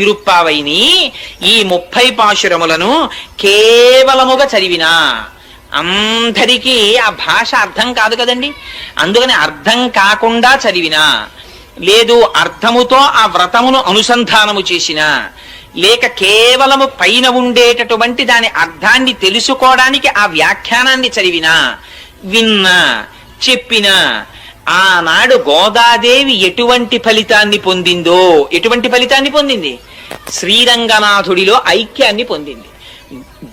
తిరుప్పావైని ఈ ముప్పై పాశురములను కేవలముగా చదివినా. అందరికీ ఆ భాష అర్థం కాదు కదండి. అందుకని అర్థం కాకుండా చదివినా. లేదు అర్థముతో ఆ వ్రతమును అనుసంధానము చేసిన. లేక కేవలము పైన ఉండేటటువంటి దాని అర్థాన్ని తెలుసుకోవడానికి ఆ వ్యాఖ్యానాన్ని చదివినా. విన్నా చెప్పినా ఆనాడు గోదాదేవి ఎటువంటి ఫలితాన్ని పొందిందో ఎటువంటి ఫలితాన్ని పొందింది? శ్రీరంగనాథుడిలో ఐక్యాన్ని పొందింది.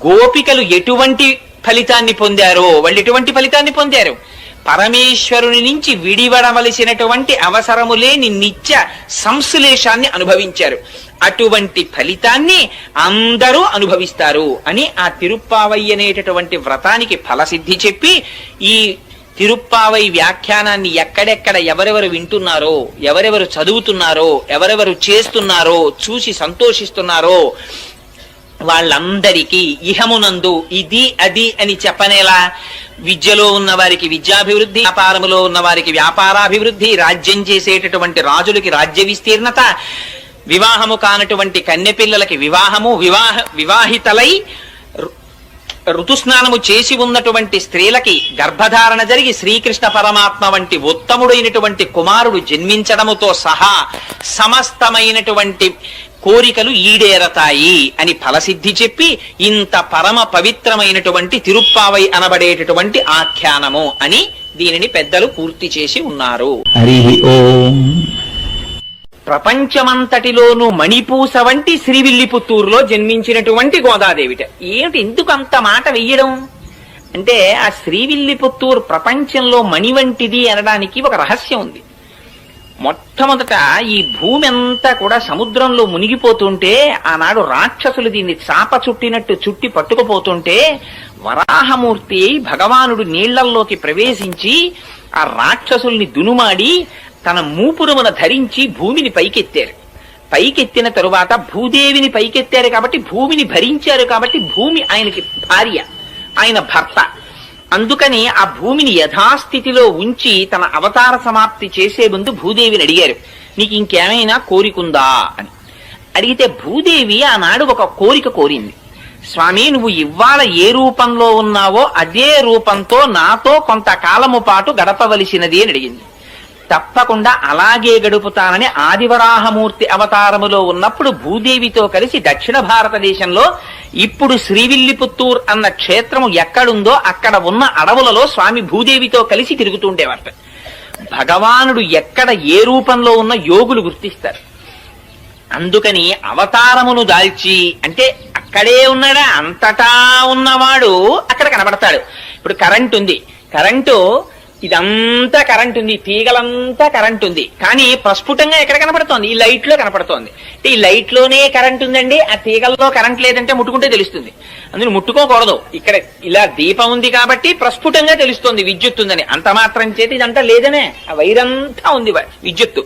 గోపికలు ఎటువంటి ఫలితాన్ని పొందారో వాళ్ళు ఎటువంటి ఫలితాన్ని పొందారు? పరమేశ్వరుని నుంచి విడివడవలసినటువంటి అవసరము లేని నిత్య సంశ్లేషాన్ని అనుభవించారు. అటువంటి ఫలితాన్ని అందరూ అనుభవిస్తారు అని ఆ తిరుప్పావయ్య అనేటటువంటి వ్రతానికి ఫలసిద్ధి చెప్పి ఈ తిరుప్పావై వ్యాఖ్యానాన్ని ఎక్కడెక్కడ ఎవరెవరు వింటున్నారో ఎవరెవరు చదువుతున్నారో ఎవరెవరు చేస్తున్నారో చూసి సంతోషిస్తున్నారో వాళ్ళందరికీ ఇహమునందు ఇది అది అని చెప్పనేలా? విద్యలో ఉన్న వారికి విద్యాభివృద్ధి వ్యాపారములో ఉన్న వారికి వ్యాపారాభివృద్ధి రాజ్యం చేసేటటువంటి రాజులకి రాజ్య విస్తీర్ణత వివాహము కానటువంటి కన్నెపిల్లలకి వివాహము వివాహ వివాహితలై ఋతుస్నానము చేసి ఉన్నటువంటి స్త్రీలకి గర్భధారణ జరిగి శ్రీకృష్ణ పరమాత్మ వంటి ఉత్తముడైనటువంటి కుమారుడు జన్మించడముతో సహా సమస్తమైనటువంటి కోరికలు ఈడేరతాయి అని ఫలసిద్ధి చెప్పి ఇంత పరమ పవిత్రమైనటువంటి తిరుప్పావై అనబడేటటువంటి ఆఖ్యానము అని దీనిని పెద్దలు పూర్తి చేసి ఉన్నారు. హరి ఓం. ప్రపంచమంతటిలోనూ మణిపూస వంటి శ్రీవిల్లిపుత్తూరులో జన్మించినటువంటి గోదాదేవిట. ఏమిటి ఎందుకు అంత మాట వెయ్యడం? అంటే ఆ శ్రీవిల్లిపుత్తూరు ప్రపంచంలో మణి వంటిది అనడానికి ఒక రహస్యం ఉంది. మొట్టమొదట ఈ భూమి అంతా కూడా సముద్రంలో మునిగిపోతుంటే ఆనాడు రాక్షసులు దీన్ని చాప చుట్టినట్టు చుట్టి పట్టుకుపోతుంటే వరాహమూర్తి అయి భగవానుడు నీళ్ళల్లోకి ప్రవేశించి ఆ రాక్షసుల్ని దునుమాడి తన మూపురమున ధరించి భూమిని పైకెత్తారు. పైకెత్తిన తరువాత భూదేవిని పైకెత్తారు కాబట్టి భూమిని భరించారు కాబట్టి భూమి ఆయనకి భార్య ఆయన భర్త. అందుకని ఆ భూమిని యథాస్థితిలో ఉంచి తన అవతార సమాప్తి చేసే ముందు భూదేవిని అడిగారు. నీకు ఇంకేమైనా కోరికుందా? అని. అడిగితే భూదేవి ఆనాడు ఒక కోరిక కోరింది. స్వామి నువ్వు ఇవాళ ఏ రూపంలో ఉన్నావో అదే రూపంతో నాతో కొంతకాలము పాటు గడపవలసినది అని అడిగింది. తప్పకుండా అలాగే గడుపుతానని ఆదివరాహమూర్తి అవతారములో ఉన్నప్పుడు భూదేవితో కలిసి దక్షిణ భారతదేశంలో ఇప్పుడు శ్రీవిల్లిపుత్తూర్ అన్న క్షేత్రము ఎక్కడుందో అక్కడ ఉన్న అడవులలో స్వామి భూదేవితో కలిసి తిరుగుతుండేవారు. భగవానుడు ఎక్కడ ఏ రూపంలో ఉన్న యోగులు గుర్తిస్తారు. అందుకని అవతారమును దాల్చి అంటే అక్కడే ఉన్నాడా అంతటా ఉన్నవాడు అక్కడ కనబడతాడు. ఇప్పుడు కరెంట్ ఉంది. కరెంటు ఇదంతా కరెంట్ ఉంది తీగలంతా కరెంట్ ఉంది కానీ ప్రస్ఫుటంగా ఎక్కడ కనపడుతోంది? ఈ లైట్లో కనపడుతోంది. అంటే ఈ లైట్లోనే కరెంట్ ఉందండి ఆ తీగల్లో కరెంట్ లేదంటే ముట్టుకుంటే తెలుస్తుంది. అందులో ముట్టుకోకూడదు. ఇక్కడ ఇలా దీపం ఉంది కాబట్టి ప్రస్ఫుటంగా తెలుస్తోంది విద్యుత్ ఉందని. అంత మాత్రం చేతి ఇదంతా లేదనే. ఆ వైరంతా ఉంది విద్యుత్తు.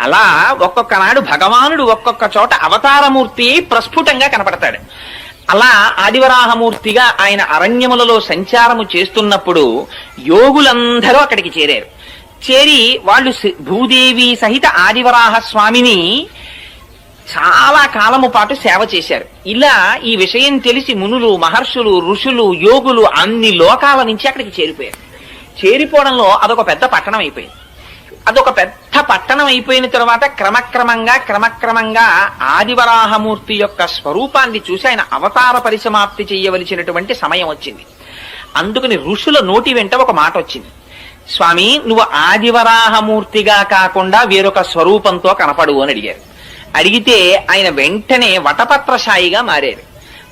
అలా ఒక్కొక్క నాడు భగవానుడు ఒక్కొక్క చోట అవతారమూర్తి ప్రస్ఫుటంగా కనపడతాడు. అలా ఆదివరాహమూర్తిగా ఆయన అరణ్యములలో సంచారము చేస్తున్నప్పుడు యోగులందరూ అక్కడికి చేరారు. చేరి వాళ్ళు భూదేవి సహిత ఆదివరాహ స్వామిని చాలా కాలము పాటు సేవ చేశారు. ఇలా ఈ విషయం తెలిసి మునులు మహర్షులు ఋషులు యోగులు అన్ని లోకాల నుంచి అక్కడికి చేరిపోయారు. చేరిపోవడంలో అదొక పెద్ద పట్టణం అయిపోయింది. అదొక పెద్ద పట్టణం అయిపోయిన తర్వాత క్రమక్రమంగా క్రమక్రమంగా ఆదివరాహమూర్తి యొక్క స్వరూపాన్ని చూసి ఆయన అవతార పరిసమాప్తి చేయవలసినటువంటి సమయం వచ్చింది. అందుకని ఋషుల నోటి వెంట ఒక మాట వచ్చింది. స్వామి నువ్వు ఆదివరాహమూర్తిగా కాకుండా వేరొక స్వరూపంతో కనపడు అని అడిగారు. అడిగితే ఆయన వెంటనే వటపత్రశాయిగా మారారు.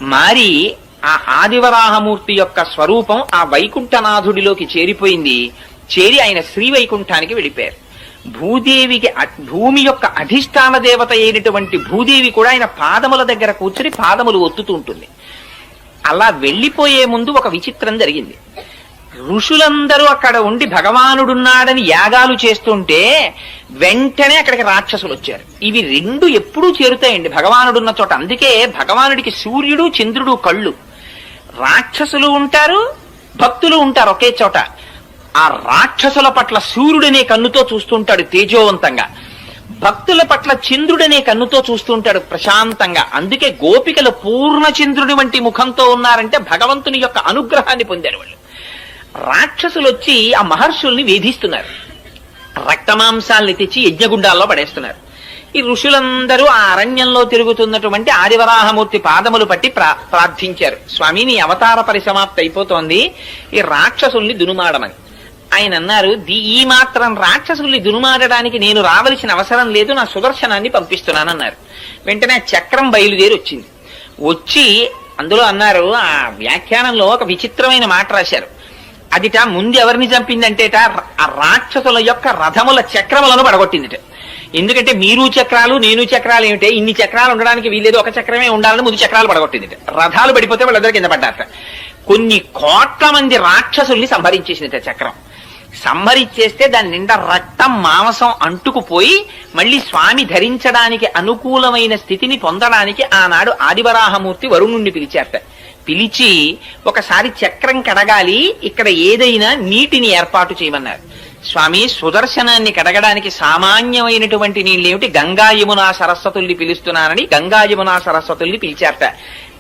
మారి ఆ ఆదివరాహమూర్తి యొక్క స్వరూపం ఆ వైకుంఠనాథుడిలోకి చేరిపోయింది. చేరి ఆయన శ్రీ వైకుంఠానికి వెళ్ళిపోయారు. భూదేవికి అ- భూమి యొక్క అధిష్టాన దేవత అయినటువంటి భూదేవి కూడా ఆయన పాదముల దగ్గర కూర్చుని పాదములు ఒత్తుతూ ఉంటుంది. అలా వెళ్ళిపోయే ముందు ఒక విచిత్రం జరిగింది. ఋషులందరూ అక్కడ ఉండి భగవానుడున్నాడని యాగాలు చేస్తుంటే వెంటనే అక్కడికి రాక్షసులు వచ్చారు. ఇవి రెండు ఎప్పుడూ చేరుతాయండి భగవానుడున్న చోట. అందుకే భగవానుడికి సూర్యుడు చంద్రుడు కళ్ళు. రాక్షసులు ఉంటారు భక్తులు ఉంటారు ఒకే చోట. ఆ రాక్షసుల పట్ల సూర్యుడనే కన్నుతో చూస్తుంటాడు తేజోవంతంగా. భక్తుల పట్ల చంద్రుడనే కన్నుతో చూస్తుంటాడు ప్రశాంతంగా. అందుకే గోపికలు పూర్ణ చంద్రుడి వంటి ముఖంతో ఉన్నారంటే భగవంతుని యొక్క అనుగ్రహాన్ని పొందారు వాళ్ళు. రాక్షసులు వచ్చి ఆ మహర్షుల్ని వేధిస్తున్నారు. రక్తమాంసాల్ని తెచ్చి యజ్ఞగుండాల్లో పడేస్తున్నారు. ఈ ఋషులందరూ ఆ అరణ్యంలో తిరుగుతున్నటువంటి ఆదివరాహమూర్తి పాదములు పట్టి ప్రా ప్రార్థించారు. స్వామి నీ అవతార పరిసమాప్తి అయిపోతోంది ఈ రాక్షసుల్ని దునుమాడమని. ఆయన అన్నారు ఈ మాత్రం రాక్షసుల్ని దునుమాడడానికి నేను రావలసిన అవసరం లేదు నా సుదర్శనాన్ని పంపిస్తున్నానన్నారు వెంటనే చక్రం బయలుదేరి వచ్చింది. వచ్చి అందులో అన్నారు ఆ వ్యాఖ్యానంలో ఒక విచిత్రమైన మాట రాశారు. అదిట ముందు ఎవరిని చంపిందంటేట ఆ రాక్షసుల యొక్క రథముల చక్రములను పడగొట్టిందిట. ఎందుకంటే మీరు చక్రాలు నేను చక్రాలు ఏమిటే ఇన్ని చక్రాలు ఉండడానికి వీలేదు ఒక చక్రమే ఉండాలని ముందు చక్రాలు పడగొట్టిందిట. రథాలు పడిపోతే వాళ్ళందరూ కింద పడ్డారట. కొన్ని కోట్ల మంది రాక్షసుల్ని సంహరించేసిందిట చక్రం. సంహరించేస్తే దాని నిండా రక్తం మాంసం అంటుకుపోయి మళ్ళీ స్వామి ధరించడానికి అనుకూలమైన స్థితిని పొందడానికి ఆనాడు ఆదివరాహమూర్తి వరుణుణ్ణి పిలిచారట. పిలిచి ఒకసారి చక్రం కడగాలి ఇక్కడ ఏదైనా నీటిని ఏర్పాటు చేయమన్నారు. స్వామి సుదర్శనాన్ని కడగడానికి సామాన్యమైనటువంటి నీళ్ళేమిటి? గంగా యమునా సరస్వతుల్ని పిలుస్తున్నానని గంగా యమునా సరస్వతుల్ని పిలిచారట.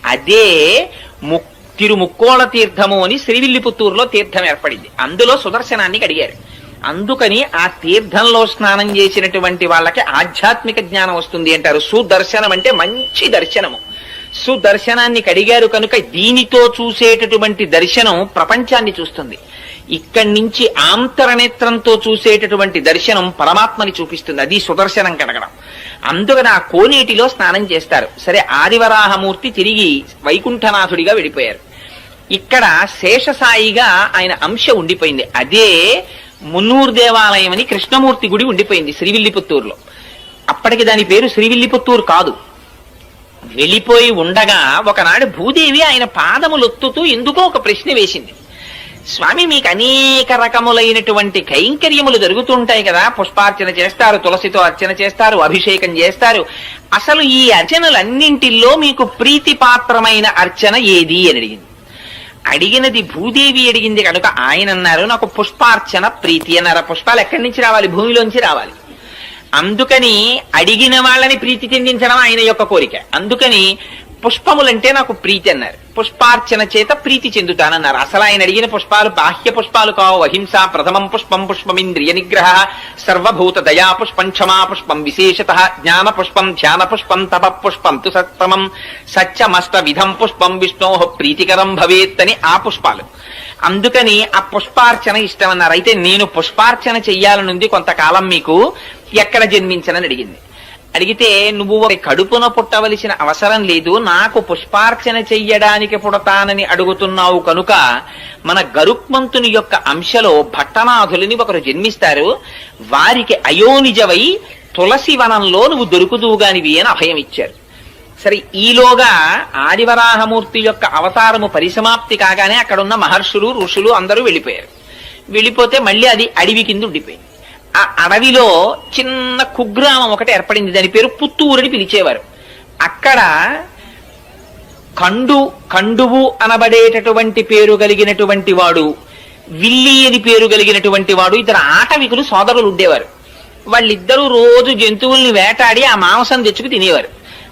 అదే ము తిరుముక్కోళ తీర్థము అని శ్రీవిల్లిపుత్తూరులో తీర్థం ఏర్పడింది. అందులో సుదర్శనాన్ని కడిగారు. అందుకని ఆ తీర్థంలో స్నానం చేసినటువంటి వాళ్ళకి ఆధ్యాత్మిక జ్ఞానం వస్తుంది అంటారు. సుదర్శనం అంటే మంచి దర్శనము. సుదర్శనాన్ని కడిగారు కనుక దీనితో చూసేటటువంటి దర్శనం ప్రపంచాన్ని చూస్తుంది. ఇక్కడి నుంచి ఆంతరనేత్రంతో చూసేటటువంటి దర్శనం పరమాత్మని చూపిస్తుంది. అది సుదర్శనం కడగడం. అందుకని ఆ కోనేటిలో స్నానం చేస్తారు. సరే ఆదివరాహమూర్తి తిరిగి వైకుంఠనాథుడిగా వెళ్ళిపోయారు ఇక్కడ శేషసాయిగా ఆయన అంశ ఉండిపోయింది. అదే మున్నూరు దేవాలయం అని కృష్ణమూర్తి గుడి ఉండిపోయింది శ్రీవిల్లిపుత్తూరులో. అప్పటికి దాని పేరు శ్రీవిల్లిపుత్తూరు కాదు. వెళ్ళిపోయి ఉండగా ఒకనాడు భూదేవి ఆయన పాదములొత్తుతూ ఎందుకో ఒక ప్రశ్న వేసింది. స్వామి మీకు అనేక రకములైనటువంటి కైంకర్యములు జరుగుతుంటాయి కదా. పుష్పార్చన చేస్తారు తులసితో అర్చన చేస్తారు అభిషేకం చేస్తారు. అసలు ఈ అర్చనలన్నింటిల్లో మీకు ప్రీతిపాత్రమైన అర్చన ఏది అని అడిగింది. అడిగినది భూదేవి అడిగింది కనుక ఆయన అన్నారు నాకు పుష్పార్చన ప్రీతి అన్నారు. పుష్పాలు ఎక్కడి నుంచి రావాలి? భూమిలోంచి రావాలి. అందుకని అడిగిన వాళ్ళని ప్రీతి చెందించడం ఆయన యొక్క కోరిక. అందుకని పుష్పములంటే నాకు ప్రీతి అన్నారు. పుష్పార్చన చేత ప్రీతి చెందుతానన్నారు. అసలు ఆయన అడిగిన పుష్పాలు బాహ్య పుష్పాలు కావు. అహింస ప్రథమం పుష్పం పుష్పమింద్రియ నిగ్రహ సర్వభూత దయా పుష్పం క్షమా పుష్పం విశేషత జ్ఞాన పుష్పం ధ్యాన పుష్పం తప పుష్పం తు సత్తమం సత్యమష్ట విధం పుష్పం విష్ణో ప్రీతికరం భవేత్తని ఆ పుష్పాలు. అందుకని ఆ పుష్పార్చన ఇష్టం అన్నారు అయితే నేను పుష్పార్చన చెయ్యాలనుంది కొంతకాలం మీకు ఎక్కడ జన్మించనని అడిగింది. అడిగితే నువ్వు ఒక కడుపున పుట్టవలసిన అవసరం లేదు నాకు పుష్పార్చన చెయ్యడానికి పుడతానని అడుగుతున్నావు కనుక మన గరుక్మంతుని యొక్క అంశలో భట్టనాథులని ఒకరు జన్మిస్తారు. వారికి అయోనిజవై తులసి వనంలో నువ్వు దొరుకుదువుగానివి అని అభయం ఇచ్చారు. సరే ఈలోగా ఆదివరాహమూర్తి యొక్క అవతారము పరిసమాప్తి కాగానే అక్కడున్న మహర్షులు ఋషులు అందరూ వెళ్ళిపోయారు. వెళ్ళిపోతే మళ్ళీ అది అడవి కింద ఉండిపోయింది. ఆ అడవిలో చిన్న కుగ్రామం ఒకటి ఏర్పడింది. దాని పేరు పుత్తూరుని పిలిచేవారు. అక్కడ కండు కండువు అనబడేటటువంటి పేరు కలిగినటువంటి వాడు విల్లి అని పేరు కలిగినటువంటి వాడు ఇద్దరు ఆటవికులు సోదరులు ఉండేవారు. వాళ్ళిద్దరూ రోజు జంతువుల్ని వేటాడి ఆ మాంసం తెచ్చుకు తినేవారు.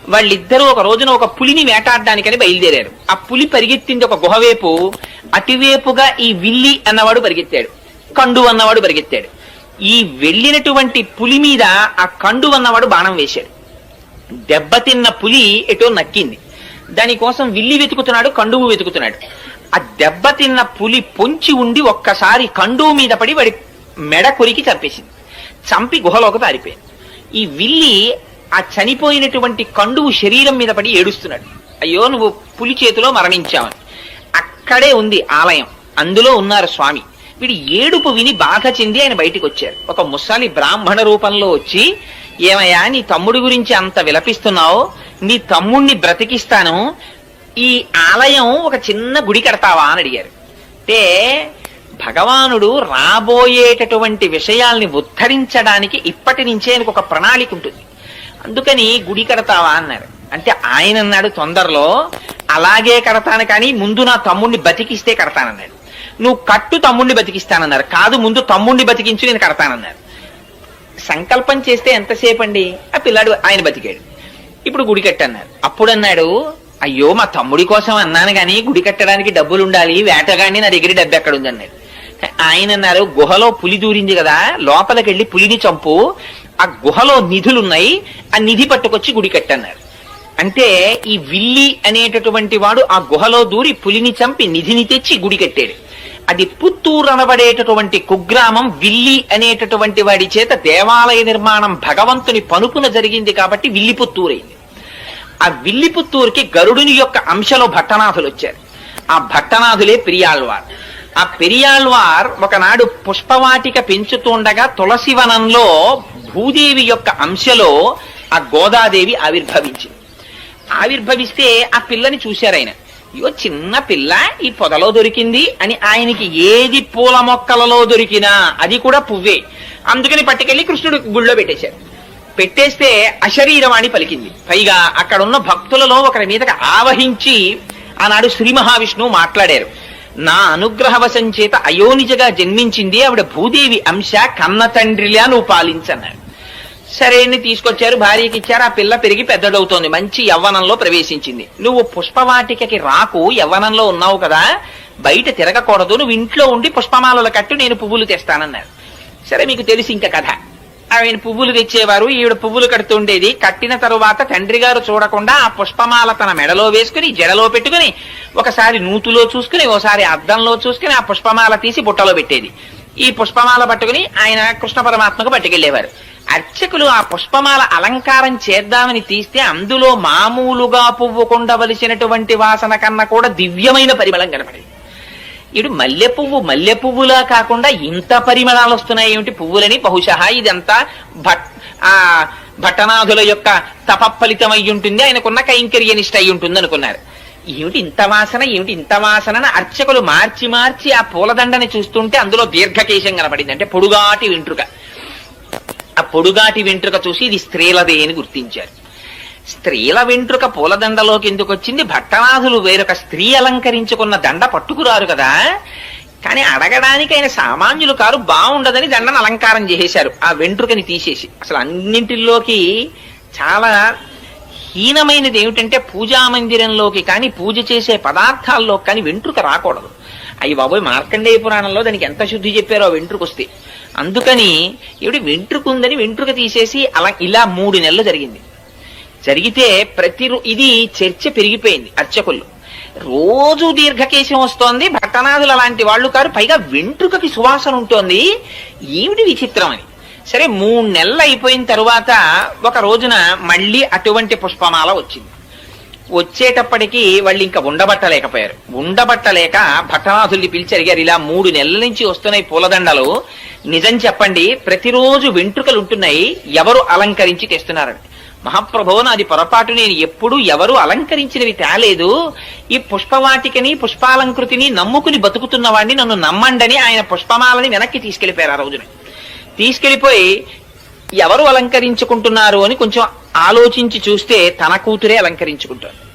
వాళ్ళిద్దరూ ఒక రోజున ఒక పులిని వేటాడడానికని బయలుదేరారు. ఆ పులి పరిగెత్తింది ఒక గుహవైపు అటువైపుగా ఈ విల్లి అన్నవాడు పరిగెత్తాడు. కండు అన్నవాడు పరిగెత్తాడు. ఈ వెళ్ళినటువంటి పులి మీద ఆ కండు అన్నవాడు బాణం వేశాడు. దెబ్బతిన్న పులి ఎటో నక్కింది. దానికోసం విల్లి వెతుకుతున్నాడు కండువు వెతుకుతున్నాడు. ఆ దెబ్బతిన్న పులి పొంచి ఉండి ఒక్కసారి కండువు మీద పడి వాడి మెడ కొరికి చంపేసింది. చంపి గుహలోకి పారిపోయింది. ఈ విల్లి ఆ చనిపోయినటువంటి కండువు శరీరం మీద పడి ఏడుస్తున్నాడు. అయ్యో నువ్వు పులి చేతిలో మరణించావని. అక్కడే ఉంది ఆలయం. అందులో ఉన్నారు స్వామి. వీడి ఏడుపు విని బాధ చెంది ఆయన బయటికి వచ్చారు ఒక ముసలి బ్రాహ్మణ రూపంలో వచ్చి ఏమయ్యా నీ తమ్ముడి గురించి అంత విలపిస్తున్నావు? నీ తమ్ముణ్ణి బ్రతికిస్తాను. ఈ ఆలయం ఒక చిన్న గుడి కడతావా? అని అడిగారు. అంటే భగవానుడు రాబోయేటటువంటి విషయాల్ని ఉద్ధరించడానికి ఇప్పటి నుంచే ఆయనకు ఒక ప్రణాళిక ఉంటుంది. అందుకని గుడి కడతావా? అన్నారు. అంటే ఆయన అన్నాడు తొందరలో అలాగే కడతాను కానీ ముందు నా తమ్ముణ్ణి బతికిస్తే కడతానన్నాడు. నువ్వు కట్టు తమ్ముణ్ణి బతికిస్తానన్నారు. కాదు ముందు తమ్ముణ్ణి బతికించు నేను కడతానన్నారు. సంకల్పం చేస్తే ఎంతసేపు అండి ఆ పిల్లాడు ఆయన బతికాడు. ఇప్పుడు గుడి కట్టన్నారు. అప్పుడు అన్నాడు అయ్యో మా తమ్ముడి కోసం అన్నాను కానీ గుడి కట్టడానికి డబ్బులు ఉండాలి వేటగాని నా దగ్గర డబ్బు ఎక్కడ ఉంది అన్నాడు ఆయన అన్నారు గుహలో పులి దూరింది కదా లోపలికి వెళ్ళి పులిని చంపు. ఆ గుహలో నిధులున్నాయి ఆ నిధి పట్టుకొచ్చి గుడి కట్టన్నారు. అంటే ఈ విల్లి అనేటటువంటి వాడు ఆ గుహలో దూరి పులిని చంపి నిధిని తెచ్చి గుడి కట్టాడు. అది పుత్తూరు అనబడేటటువంటి కుగ్రామం విల్లి అనేటటువంటి వాడి చేత దేవాలయ నిర్మాణం భగవంతుని పనుపున జరిగింది కాబట్టి విల్లి పుత్తూరైంది ఆ విల్లి పుత్తూరుకి గరుడుని యొక్క అంశలో భట్టనాథులు వచ్చారు. ఆ భట్టనాథులే పెరియాళ్వార్. ఆ పెరియాళ్వార్ ఒకనాడు పుష్పవాటిక పెంచుతుండగా తులసివనంలో భూదేవి యొక్క అంశలో ఆ గోదాదేవి ఆవిర్భవించింది. ఆవిర్భవిస్తే ఆ పిల్లని చూశారు ఆయన. అయ్యో చిన్న పిల్ల ఈ పొదలో దొరికింది అని ఆయనకి ఏది పూల మొక్కలలో దొరికినా అది కూడా పువ్వే. అందుకని పట్టుకెళ్ళి కృష్ణుడు గుళ్ళో పెట్టేశారు పెట్టేస్తే అశరీరవాణి పలికింది. పైగా అక్కడున్న భక్తులలో ఒకరి మీదకి ఆవహించి ఆనాడు శ్రీ మహావిష్ణువు మాట్లాడారు. నా అనుగ్రహవశం చేత అయోనిజగా జన్మించింది ఆవిడ భూదేవి అంశ కన్న తండ్రిలా నువ్వు పాలించన్నాడు. సరే అని తీసుకొచ్చారు భార్యకి ఇచ్చారు ఆ పిల్ల పెరిగి పెద్దదవుతోంది మంచి యవ్వనంలో ప్రవేశించింది. నువ్వు పుష్పవాటికకి రాకు యవ్వనంలో ఉన్నావు కదా బయట తిరగకూడదు నువ్వు ఇంట్లో ఉండి పుష్పమాలలు కట్టు నేను పువ్వులు తెస్తానన్నారు. సరే మీకు తెలిసి ఇంకా కథ. ఆయన పువ్వులు తెచ్చేవారు ఈవిడ పువ్వులు కడుతుండేది. కట్టిన తరువాత తండ్రి గారు చూడకుండా ఆ పుష్పమాల తన మెడలో వేసుకుని జడలో పెట్టుకుని ఒకసారి నూతులో చూసుకుని ఒకసారి అద్దంలో చూసుకుని ఆ పుష్పమాల తీసి బుట్టలో పెట్టేది. ఈ పుష్పమాల పట్టుకుని ఆయన కృష్ణ పరమాత్మకు పట్టుకెళ్ళేవారు అర్చకులు ఆ పుష్పమాల అలంకారం చేద్దామని తీస్తే అందులో మామూలుగా పువ్వు కొండవలసినటువంటి వాసన కన్నా కూడా దివ్యమైన పరిమళం కనపడింది. ఇడు మల్లె పువ్వు మల్లె పువ్వులా కాకుండా ఇంత పరిమళాలు వస్తున్నాయి ఏమిటి? పువ్వులని బహుశా ఇదంతా భట్ ఆ భట్టనాథుల యొక్క తపఫలితం అయి ఉంటుంది ఆయనకున్న కైంకర్యనిష్ట అయి ఉంటుంది అనుకున్నారు ఏమిటి ఇంత వాసన? ఏమిటి ఇంత వాసన? అర్చకులు మార్చి మార్చి ఆ పూలదండని చూస్తుంటే అందులో దీర్ఘకేశం కనపడింది. అంటే పొడుగాటి వెంట్రుక. ఆ పొడుగాటి వెంట్రుక చూసి ఇది స్త్రీలదే అని గుర్తించారు. స్త్రీల వెంట్రుక పూలదండలోకి ఎందుకు వచ్చింది? భట్టనాథులు వేరొక స్త్రీ అలంకరించుకున్న దండ పట్టుకురారు కదా. కానీ అడగడానికి ఆయన సామాన్యులు కారు బాగుండదని దండను అలంకారం చేసేశారు. ఆ వెంట్రుకని తీసేసి అసలు అన్నింటిలోకి చాలా హీనమైనది ఏమిటంటే పూజా మందిరంలోకి కానీ పూజ చేసే పదార్థాల్లో కానీ వెంట్రుక రాకూడదు. అయ్యి బాబోయ్ మార్కండేయ పురాణంలో దానికి ఎంత శుద్ధి చెప్పారో ఆ వెంట్రుక వస్తే అందుకని ఏమిటి వెంట్రుకుందని వెంట్రుక తీసేసి అలా ఇలా మూడు నెలలు జరిగింది. జరిగితే ప్రతి ఇది చర్చ పెరిగిపోయింది అర్చకుల్లో రోజు దీర్ఘకేశం వస్తోంది భట్టనాథులు అలాంటి వాళ్ళు కారు పైగా వెంట్రుకకి సువాసన ఉంటోంది. ఏమిటి విచిత్రం అని సరే మూడు నెలలు అయిపోయిన తరువాత ఒక రోజున మళ్ళీ అటువంటి పుష్పమాల వచ్చింది. వచ్చేటప్పటికి వాళ్ళు ఇంకా ఉండబట్టలేకపోయారు. ఉండబట్టలేక భట్టనాథుల్ని పిలిచి అడిగారు ఇలా మూడు నెలల నుంచి వస్తున్నాయి పూలదండలు. నిజం చెప్పండి ప్రతిరోజు వెంట్రుకలు ఉంటున్నాయి. ఎవరు అలంకరించి తెస్తున్నారని. మహాప్రభో నాది పొరపాటు. నేను ఎప్పుడు ఎవరు అలంకరించినవి తేలేదు ఈ పుష్పవాటికని పుష్పాలంకృతిని నమ్ముకుని బతుకుతున్న వాడిని నన్ను నమ్మండని ఆయన పుష్పమాలని వెనక్కి తీసుకెళ్ళిపోయారు ఆ రోజున. తీసుకెళ్ళిపోయి ఎవరు అలంకరించుకుంటున్నారు అని కొంచెం ఆలోచించి చూస్తే తన కూతురే అలంకరించుకుంటారు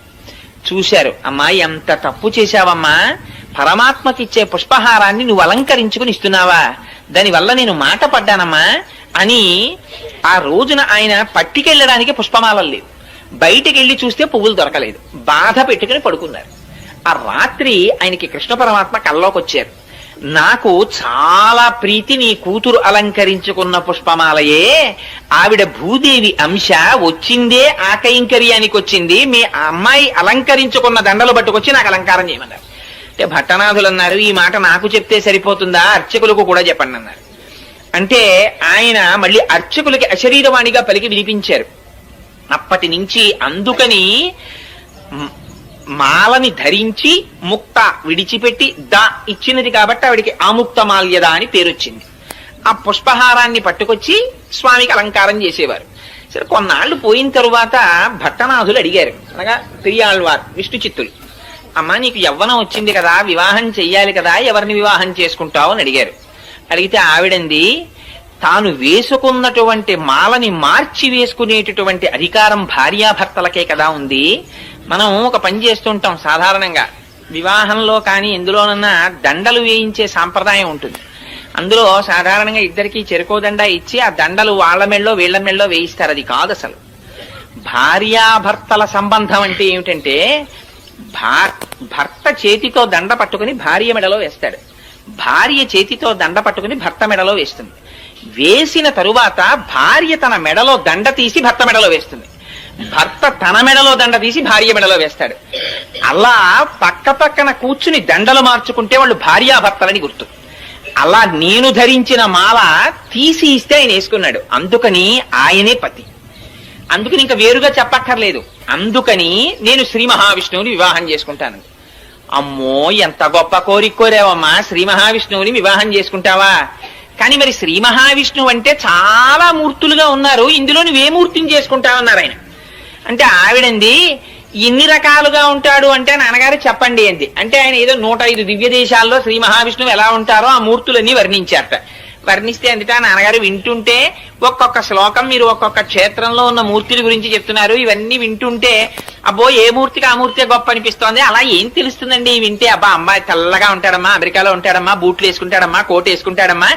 చూశారు అమ్మా ఎంత తప్పు చేశావమ్మా. పరమాత్మకిచ్చే పుష్పహారాన్ని నువ్వు అలంకరించుకుని ఇస్తున్నావా? దానివల్ల నేను మాట పడ్డానమ్మా అని ఆ రోజున ఆయన పట్టికెళ్ళడానికి పుష్పమాలలు లేవు. బయటికి వెళ్ళి చూస్తే పువ్వులు దొరకలేదు. బాధ పెట్టుకుని పడుకున్నారు. ఆ రాత్రి ఆయనకి కృష్ణ పరమాత్మ కల్లోకి వచ్చారు నాకు చాలా ప్రీతి నీ కూతురు అలంకరించుకున్న పుష్పమాలయే. ఆవిడ భూదేవి అంశ వచ్చిందే ఆకైంకర్యానికి వచ్చింది మీ అమ్మాయి అలంకరించుకున్న దండలు పట్టుకొచ్చి నాకు అలంకారం చేయమన్నారు. అంటే భట్టనాథులు అన్నారు ఈ మాట నాకు చెప్తే సరిపోతుందా? అర్చకులకు కూడా చెప్పండి అన్నారు. అంటే ఆయన మళ్ళీ అర్చకులకి అశరీరవాణిగా పలికి వినిపించారు. అప్పటి నుంచి అందుకని మాలని ధరించి ముక్త విడిచిపెట్టి ద ఇచ్చినది కాబట్టి ఆవిడికి ఆముక్త మాల్యద అని పేరొచ్చింది. ఆ పుష్పహారాన్ని పట్టుకొచ్చి స్వామికి అలంకారం చేసేవారు. సరే కొన్నాళ్ళు పోయిన తరువాత భట్టనాథులు అడిగారు. అనగా పెరియాళ్వార్ విష్ణు చిత్తులు అమ్మ నీకు యవ్వనం వచ్చింది కదా వివాహం చెయ్యాలి కదా ఎవరిని వివాహం చేసుకుంటావు? అని అడిగారు. అడిగితే ఆవిడంది తాను వేసుకున్నటువంటి మాలని మార్చి వేసుకునేటటువంటి అధికారం భార్యాభర్తలకే కదా ఉంది. మనం ఒక పని చేస్తుంటాం సాధారణంగా. వివాహంలో కానీ ఎందులోనన్నా దండలు వేయించే సాంప్రదాయం ఉంటుంది. అందులో సాధారణంగా ఇద్దరికి చెరుకో దండ ఇచ్చి ఆ దండలు వాళ్ళ మెళ్ళో వీళ్ళ మెళ్ళో వేయిస్తారు. అది కాదు అసలు. భార్యాభర్తల సంబంధం అంటే ఏమిటంటే భర్త చేతితో దండ పట్టుకుని భార్య మెడలో వేస్తాడు. భార్య చేతితో దండ పట్టుకుని భర్త మెడలో వేస్తుంది. వేసిన తరువాత భార్య తన మెడలో దండ తీసి భర్త మెడలో వేస్తుంది. భర్త తన మెడలో దండ తీసి భార్య మెడలో వేస్తాడు. అలా పక్క పక్కన కూర్చుని దండలు మార్చుకుంటే వాళ్ళు భార్యాభర్తలని గుర్తు. అలా నేను ధరించిన మాల తీసి ఇస్తే ఆయన వేసుకున్నాడు. అందుకని ఆయనే పతి. అందుకని ఇంకా వేరుగా చెప్పక్కర్లేదు. అందుకని నేను శ్రీ మహావిష్ణువుని వివాహం చేసుకుంటాను. అమ్మో ఎంత గొప్ప కోరిక కోరావమ్మా. శ్రీ మహావిష్ణువుని వివాహం చేసుకుంటావా? కానీ మరి శ్రీ మహావిష్ణువు అంటే చాలా మూర్తులుగా ఉన్నారు. ఇందులో నువ్వే మూర్తిని చేసుకుంటావన్నారు ఆయన? అంటే ఆవిడంది ఇన్ని రకాలుగా ఉంటాడు అంటే నాన్నగారు చెప్పండి అంది. అంటే ఆయన ఏదో నూట ఐదు దివ్య దేశాల్లో శ్రీ మహావిష్ణువు ఎలా ఉంటారో ఆ మూర్తులన్నీ వర్ణించారట. వర్ణిస్తే అందుట నాన్నగారు వింటుంటే ఒక్కొక్క శ్లోకం మీరు ఒక్కొక్క క్షేత్రంలో ఉన్న మూర్తుల గురించి చెప్తున్నారు. ఇవన్నీ వింటుంటే అబ్బో ఏ మూర్తికి ఆ మూర్తి గొప్ప అనిపిస్తోంది? అలా ఏం తెలుస్తుందండి? వింటే అబ్బా అమ్మాయి తెల్లగా ఉంటాడమ్మా అమెరికాలో ఉంటాడమ్మా బూట్లు వేసుకుంటాడమ్మా కోట్ వేసుకుంటాడమ్మా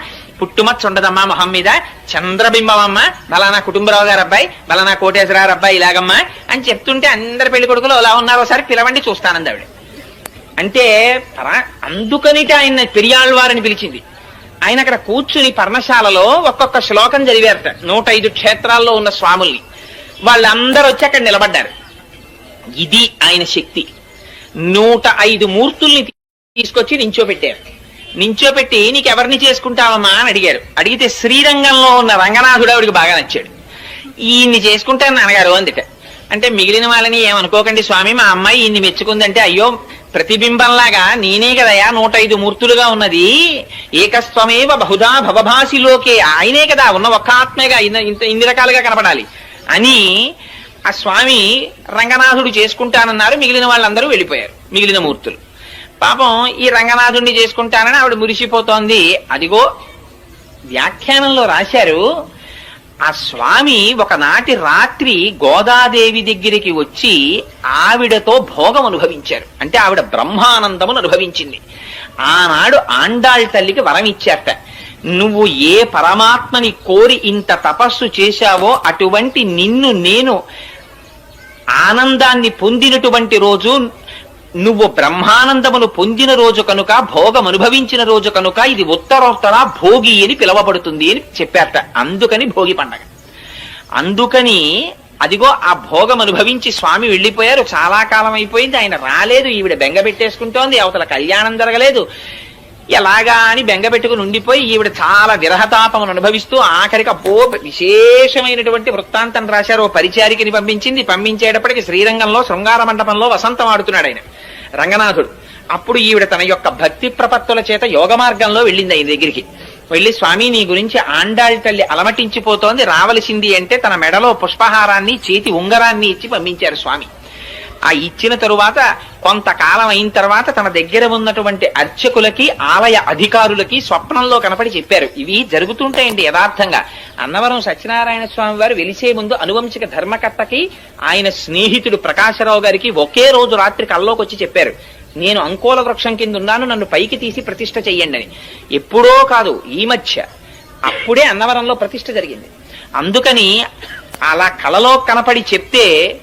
పుట్టుమచ్చ ఉండదమ్మా మొహం మీద. చంద్రబింబం అమ్మ బలానా కుటుంబరావు గారు అబ్బాయి బలానా కోటేశ్వరరావు అబ్బాయి ఇలాగమ్మా అని చెప్తుంటే అందరి పెళ్ళి కొడుకులు అలా ఉన్నారు ఒకసారి పిలవండి చూస్తానంది ఆవిడ. అంటే పరా- అందుకనిట ఆయన పెరియాళ్వారని పిలిచింది. ఆయన అక్కడ కూర్చుని పర్ణశాలలో ఒక్కొక్క శ్లోకం చదివారట నూట ఐదు క్షేత్రాల్లో ఉన్న స్వాముల్ని. వాళ్ళందరూ వచ్చి అక్కడ నిలబడ్డారు. ఇది ఆయన శక్తి. నూట ఐదు మూర్తుల్ని తీసుకొచ్చి నించోపెట్టారు. నించోపెట్టి నీకెవరిని చేసుకుంటావమ్మా అని అడిగారు. అడిగితే శ్రీరంగంలో ఉన్న రంగనాథుడు ఆవిడికి బాగా నచ్చాడు. ఈయన్ని చేసుకుంటాను నాన్నగారు అందుట అంటే మిగిలిన వాళ్ళని ఏమనుకోకండి స్వామి మా అమ్మాయి ఇన్ని మెచ్చుకుందంటే అయ్యో ప్రతిబింబంలాగా నేనే కదయా నూట ఐదు మూర్తులుగా ఉన్నది. ఏకస్వమేవ బహుధా భవభాసిలోకే ఆయనే కదా ఉన్న ఒక్క ఆత్మేగా ఇంత ఇన్ని రకాలుగా కనపడాలి. అని ఆ స్వామి రంగనాథుడు చేసుకుంటానన్నారు మిగిలిన వాళ్ళందరూ వెళ్ళిపోయారు మిగిలిన మూర్తులు. పాపం ఈ రంగనాథుణ్ణి చేసుకుంటానని ఆవిడ మురిసిపోతోంది. అదిగో వ్యాఖ్యానంలో రాశారు ఆ స్వామి ఒకనాటి రాత్రి గోదాదేవి దగ్గరికి వచ్చి ఆవిడతో భోగం అనుభవించారు. అంటే ఆవిడ బ్రహ్మానందమును అనుభవించింది. ఆనాడు ఆండాళ్ తల్లికి వరం ఇచ్చారట నువ్వు ఏ పరమాత్మని కోరి ఇంత తపస్సు చేశావో అటువంటి నిన్ను నేను ఆనందాన్ని పొందినటువంటి రోజు నువ్వు బ్రహ్మానందమును పొందిన రోజు కనుక భోగం అనుభవించిన రోజు కనుక ఇది ఉత్తరోత్తర భోగి అని పిలవబడుతుంది అని చెప్పారట అందుకని భోగి పండగ. అందుకని అదిగో ఆ భోగం అనుభవించి స్వామి వెళ్ళిపోయారు. చాలా కాలం అయిపోయింది. ఆయన రాలేదు. ఈవిడ బెంగ పెట్టేసుకుంటోంది. అవతల కళ్యాణం జరగలేదు. ఎలాగా అని బెంగ పెట్టుకుని ఉండిపోయి ఈవిడ చాలా విరహతాపమును అనుభవిస్తూ ఆఖరికి అబ్బో విశేషమైనటువంటి వృత్తాంతం రాశారు. ఓ పరిచారికని పంపించింది. పంపించేటప్పటికి శ్రీరంగంలో శృంగార మండపంలో వసంతం ఆడుతున్నాడు ఆయన. రంగనాథుడు. అప్పుడు ఈవిడ తన యొక్క భక్తి ప్రపత్తుల చేత యోగ మార్గంలో వెళ్ళింది ఆయన దగ్గరికి. వెళ్ళి స్వామి నీ గురించి ఆండాళ్ తల్లి అలమటించిపోతోంది రావలసింది అంటే తన మెడలో పుష్పహారాన్ని చేతి ఉంగరాన్ని ఇచ్చి పంపించారు స్వామి. ఆ ఇచ్చిన తరువాత కొంతకాలం అయిన తర్వాత తన దగ్గర ఉన్నటువంటి అర్చకులకి ఆలయ అధికారులకి స్వప్నంలో కనపడి చెప్పారు. ఇవి జరుగుతుంటాయండి యథార్థంగా. అన్నవరం సత్యనారాయణ స్వామి వారు వెలిసే ముందు అనువంశిక ధర్మకర్తకి ఆయన స్నేహితుడు ప్రకాశరావు గారికి ఒకే రోజు రాత్రి కల్లోకి వచ్చి చెప్పారు. నేను అంకోల వృక్షం కింద ఉన్నాను నన్ను పైకి తీసి ప్రతిష్ఠ చెయ్యండి అని. ఎప్పుడో కాదు ఈ మధ్య. అప్పుడే అన్నవరంలో ప్రతిష్ట జరిగింది. అందుకని అలా కలలో కనపడి చెప్తే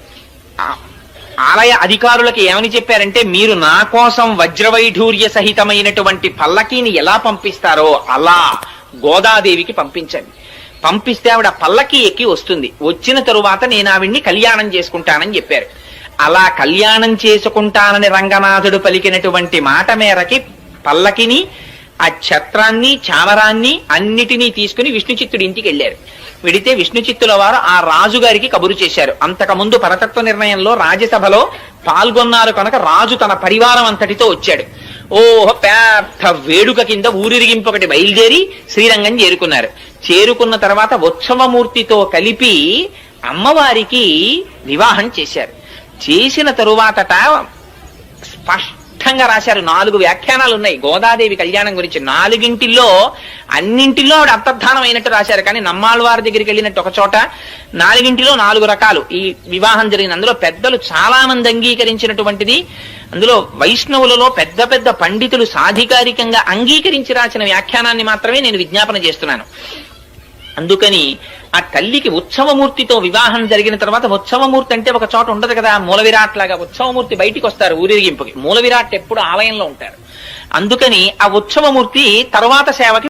ఆలయ అధికారులకి ఏమని చెప్పారంటే మీరు నా కోసం వజ్రవైఢూర్య సహితమైనటువంటి పల్లకీని ఎలా పంపిస్తారో అలా గోదాదేవికి పంపించండి. పంపిస్తే ఆవిడ పల్లకి ఎక్కి వస్తుంది. వచ్చిన తరువాత నేను ఆవిడ్ని కళ్యాణం చేసుకుంటానని చెప్పారు. అలా కళ్యాణం చేసుకుంటానని రంగనాథుడు పలికినటువంటి మాట మేరకి పల్లకిని ఆ ఛత్రాన్ని చామరాన్ని అన్నిటినీ తీసుకుని విష్ణుచిత్తుడి ఇంటికి వెళ్ళారు. వెడితే విష్ణు చిత్తుల వారు ఆ రాజుగారికి కబురు చేశారు. అంతకుముందు పరతత్వ నిర్ణయంలో రాజ్యసభలో పాల్గొన్నారు కనుక రాజు తన పరివారం అంతటితో వచ్చాడు. ఓహో పెద్ద వేడుక కింద ఊరిరిగింపు ఒకటి బయలుదేరి శ్రీరంగం చేరుకున్నారు. చేరుకున్న తర్వాత ఉత్సవమూర్తితో కలిపి అమ్మవారికి వివాహం చేశారు. చేసిన తరువాతట స్పష్ట స్పష్టంగా రాశారు. నాలుగు వ్యాఖ్యానాలు ఉన్నాయి. గోదాదేవి కళ్యాణం గురించి నాలుగింటిల్లో అన్నింటిలో ఆవిడ అంతర్ధానం అయినట్టు రాశారు. కానీ నమ్మాళ్ళవారి దగ్గరికి వెళ్ళినట్టు ఒక చోట నాలుగింటిలో నాలుగు రకాలు. ఈ వివాహం జరిగిన అందులో పెద్దలు చాలా మంది అంగీకరించినటువంటిది. అందులో వైష్ణవులలో పెద్ద పెద్ద పండితులు సాధికారికంగా అంగీకరించి రాసిన వ్యాఖ్యానాన్ని మాత్రమే నేను విజ్ఞాపన చేస్తున్నాను. అందుకని ఆ తల్లికి ఉత్సవమూర్తితో వివాహం జరిగిన తర్వాత ఉత్సవమూర్తి అంటే ఒక చోట ఉండదు కదా మూల విరాట్ లాగా ఉత్సవమూర్తి బయటికి వస్తారు ఊరేగింపుకి. మూల విరాట్ ఎప్పుడు ఆలయంలో ఉంటారు. అందుకని ఆ ఉత్సవమూర్తి తర్వాత సేవకి